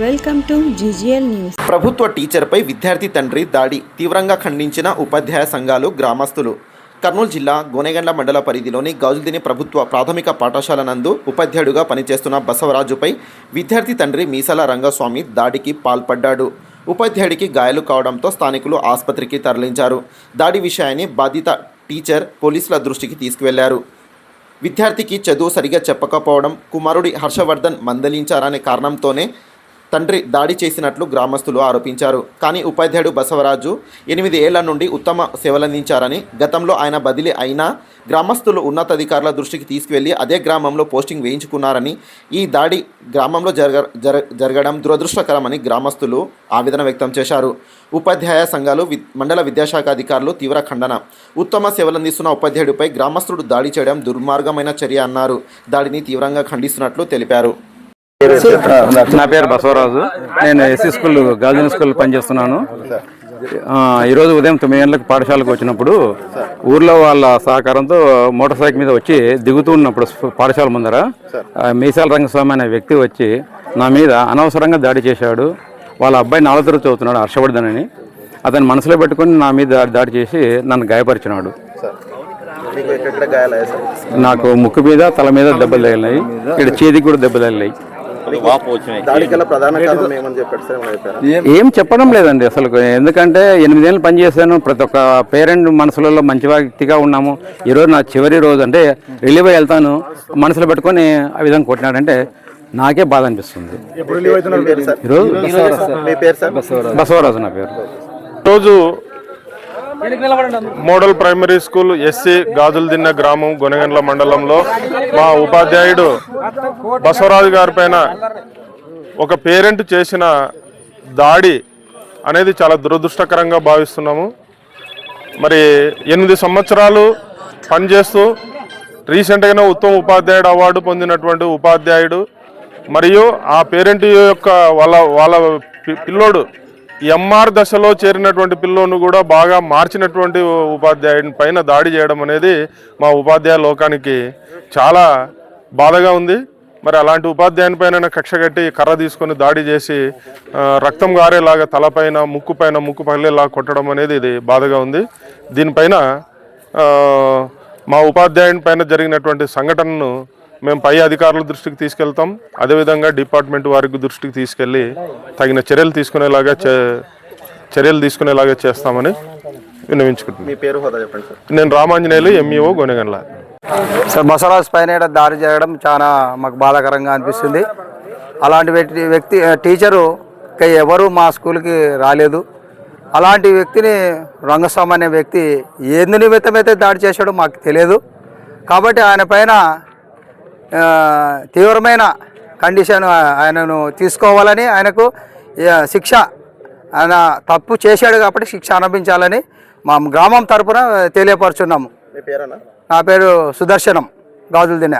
Welcome to GGL news. ప్రభుత్వ టీచర్పై విద్యార్థి తండ్రి దాడి తీవ్రంగా ఖండించిన ఉపాధ్యాయ సంఘాలు గ్రామస్తులు. కర్నూలు జిల్లా గోనెగండ్ల మండల పరిధిలోని గౌజుల్దిని ప్రభుత్వ ప్రాథమిక పాఠశాల నందు ఉపాధ్యాయుడిగా పనిచేస్తున్న బసవరాజుపై విద్యార్థి తండ్రి మీసాల రంగస్వామి దాడికి పాల్పడ్డాడు. ఉపాధ్యాయుడికి గాయాలు కావడంతో స్థానికులు ఆసుపత్రికి తరలించారు. దాడి విషయాన్ని బాధిత టీచర్ పోలీసుల దృష్టికి తీసుకువెళ్ళారు. విద్యార్థికి చదువు సరిగా చెప్పకపోవడం కుమారుడి హర్షవర్ధన్ మందలించారనే కారణంతోనే తండ్రి దాడి చేసినట్లు గ్రామస్తులు ఆరోపించారు. కానీ ఉపాధ్యాయుడు బసవరాజు ఎనిమిది ఏళ్ళ నుండి ఉత్తమ సేవలందించారని గతంలో ఆయన బదిలీ అయినా గ్రామస్తులు ఉన్నతాధికారుల దృష్టికి తీసుకువెళ్ళి అదే గ్రామంలో పోస్టింగ్ వేయించుకున్నారని ఈ దాడి గ్రామంలో జరగ జర జరగడం దురదృష్టకరమని గ్రామస్తులు ఆవేదన వ్యక్తం చేశారు. ఉపాధ్యాయ సంఘాలు వి మండల విద్యాశాఖ అధికారులు తీవ్ర ఖండన. ఉత్తమ సేవలందిస్తున్న ఉపాధ్యాయుడిపై గ్రామస్తుడు దాడి చేయడం దుర్మార్గమైన చర్య అన్నారు. దాడిని తీవ్రంగా ఖండిస్తున్నట్లు తెలిపారు. నా పేరు బసవరాజు. నేను ఎస్సీ స్కూల్ గార్జన్ స్కూల్ పనిచేస్తున్నాను. ఈరోజు ఉదయం తొమ్మిది గంటలకు పాఠశాలకు వచ్చినప్పుడు ఊర్లో వాళ్ళ సహకారంతో మోటార్ సైకిల్ మీద వచ్చి దిగుతూ ఉన్నప్పుడు పాఠశాల ముందర మీసాల రంగస్వామి అనే వ్యక్తి వచ్చి నా మీద అనవసరంగా దాడి చేశాడు. వాళ్ళ అబ్బాయి నాలుగు తరగతి చదువుతున్నాడు హర్షవర్ధన్ అని అతను మనసులో పెట్టుకొని నా మీద దాడి చేసి నన్ను గాయపరిచినాడు. నాకు ముక్కు మీద తల మీద దెబ్బలు తగిలినాయి. ఇక్కడ చేతికి కూడా దెబ్బలు తగిలినాయి. ఏం? చెప్పడం లేదండి అసలు. ఎందుకంటే ఎనిమిదేళ్ళు పనిచేశాను ప్రతి ఒక్క పేరెంట్ మనసులలో మంచి వ్యక్తిగా ఉన్నాము. ఈరోజు నా చివరి రోజు అంటే రిలీవ్ అయి వెళ్తాను. మనసులో పెట్టుకొని ఆ విధంగా కొట్టినాడంటే నాకే బాధ అనిపిస్తుంది. మీ పేరు సార్? ఈరోజు మీ పేరు సార్? బసవరాజు నా పేరు. రోజు model primary school SC Gajuladinna గ్రామం గొనగండ్ల మండలంలో మా ఉపాధ్యాయుడు బసవరాజు గారి పైన ఒక పేరెంట్ చేసిన దాడి అనేది చాలా దురదృష్టకరంగా భావిస్తున్నాము. మరి ఎనిమిది సంవత్సరాలు పనిచేస్తూ రీసెంట్గానే ఉత్తమ ఉపాధ్యాయుడు అవార్డు పొందినటువంటి ఉపాధ్యాయుడు మరియు ఆ పేరెంట్ యొక్క వాళ్ళ వాళ్ళ పిల్లోడు ఎంఆర్ దశలో చేరినటువంటి పిల్లోను కూడా బాగా మార్చినటువంటి ఉపాధ్యాయుని పైన దాడి చేయడం అనేది మా ఉపాధ్యాయ లోకానికి చాలా బాధగా ఉంది. మరి అలాంటి ఉపాధ్యాయుని పైన కక్ష కట్టి కర్ర తీసుకొని దాడి చేసి రక్తం గారేలాగా తలపైన ముక్కు పైన ముక్కు పగిలేలా కొట్టడం అనేది ఇది బాధగా ఉంది. దీనిపైన మా ఉపాధ్యాయుని పైన జరిగినటువంటి సంఘటనను మేము పై అధికారుల దృష్టికి తీసుకెళ్తాం. అదేవిధంగా డిపార్ట్మెంట్ వారికి దృష్టికి తీసుకెళ్ళి తగిన చర్యలు తీసుకునేలాగా చే- చర్యలు తీసుకునేలాగా చేస్తామని విన్నవించుకుంటున్నాను మీ పేరు హోదా చెప్పండి సార్. నేను రామాంజనేయులు ఎంఈఓ గొనెగండ్ల. సార్ బసవరాజ్ పైన దాడి చేయడం చాలా మాకు బాధాకరంగా అనిపిస్తుంది. అలాంటి వ్యక్తి వ్యక్తి టీచరు ఇంకా ఎవరు మా స్కూల్కి రాలేదు. అలాంటి వ్యక్తిని రంగస్వామి అనే వ్యక్తి ఎందు నిమిత్తమైతే దాడి చేశాడో మాకు తెలియదు. కాబట్టి ఆయన పైన తీవ్రమైన కండిషన్ ఆయనను తీసుకోవాలని ఆయనకు శిక్ష ఆయన తప్పు చేశాడు కాబట్టి శిక్ష అనిపించాలని మా గ్రామం తరపున తెలియపరుచున్నాము. నా పేరు సుదర్శనం గాజుల దిన